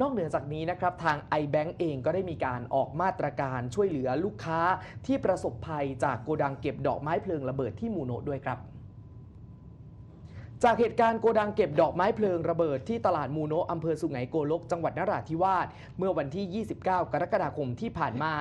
นอกเหนือจากนี้นะครับทาง iBank เองก็ได้มีการออกมาตรการช่วยเหลือลูกค้าที่ประสบภัยจากโกดังเก็บดอกไม้เพลิงระเบิดที่มูโนะด้วยครับ จากเหตุการณ์โกดังเก็บดอกไม้เพลิงระเบิดที่ตลาดมูโนะอำเภอสุไหงโกลก จังหวัดนราธิวาสเมื่อวันที่ 29 กรกฎาคมที่ผ่านมา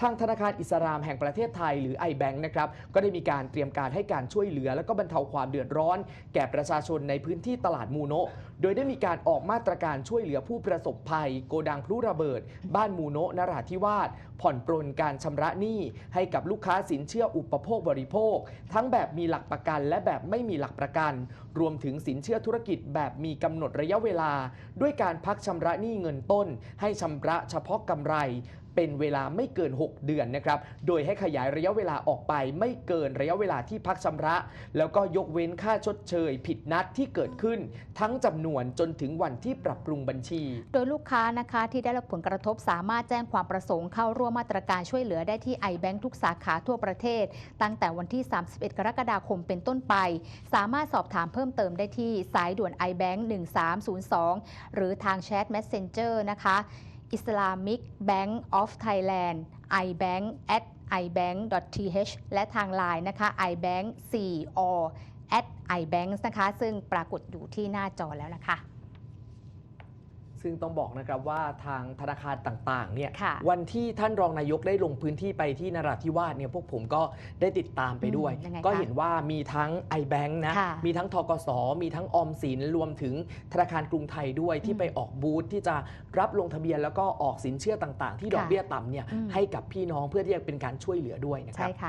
ทางธนาคารอิสลามแห่งประเทศไทยหรือ iBank นะครับก็ได้มีการเตรียมการให้การช่วยเหลือ และก็บรรเทาความเดือดร้อน แก่ประชาชนในพื้นที่ตลาดมูโนะโดยได้มีการออกมาตรการช่วยเหลือผู้ประสบภัย โกดังพลุระเบิด บ้านมูโนะนราธิวาสผ่อนปรนการชำระหนี้ให้กับลูกค้าสินเชื่ออุปโภคบริโภค ทั้งแบบมีหลักประกัน และแบบไม่มีหลักประกันรวมมถึงสินเชื่อธุรกิจแบบมีกำหนดระยะเวลา ด้วยการพักชำระหนี้เงินต้น ให้ชำระเฉพาะกำไร เป็นเวลาไม่เกิน 6 เดือนนะครับ โดยให้ขยายระยะเวลาออกไปไม่เกินระยะเวลาที่พักชำระ แล้วก็ยกเว้นค่าชดเชย ผิดนัดที่เกิดขึ้น ทั้งจำนวนจนถึงวันที่ปรับปรุงบัญชี โดยลูกค้านะคะที่ได้รับผลกระทบสามารถแจ้งความประสงค์เข้าร่วมมาตรการช่วยเหลือได้ที่ iBank ทุกสาขาทั่วประเทศ ตั้งแต่วันที่ 31 กรกฎาคมเป็นต้นไป สามารถสอบถามเพิ่มเติมได้ที่สายด่วน iBank 1302 หรือทางแชท Messenger นะคะ Islamic Bank of Thailand iBank at ibank.th และทางไลน์นะคะ iBank 4 o at iBank นะคะ ซึ่งปรากฏอยู่ที่หน้าจอแล้วนะคะ ซึ่งต้องบอกนะครับว่าทางธนาคารต่างๆเนี่ยค่ะวันที่ท่านรองนายกได้ลงพื้นที่ไปที่นราธิวาสเนี่ยพวกผมก็ได้ติดตามไปด้วย อืมยังไงคะก็เห็นว่ามีทั้ง iBank นะ ค่ะมีทั้งทกส มีทั้งออมสินรวมถึงธนาคารกรุงไทยด้วยที่อืมไปออกบูธที่จะรับลงทะเบียนแล้วก็ออกสินเชื่อต่างๆ ที่ดอกค่ะเบี้ยต่ำเนี่ยอืม ให้กับพี่น้องเพื่อที่จะเป็นการช่วยเหลือด้วยนะครับใช่ค่ะ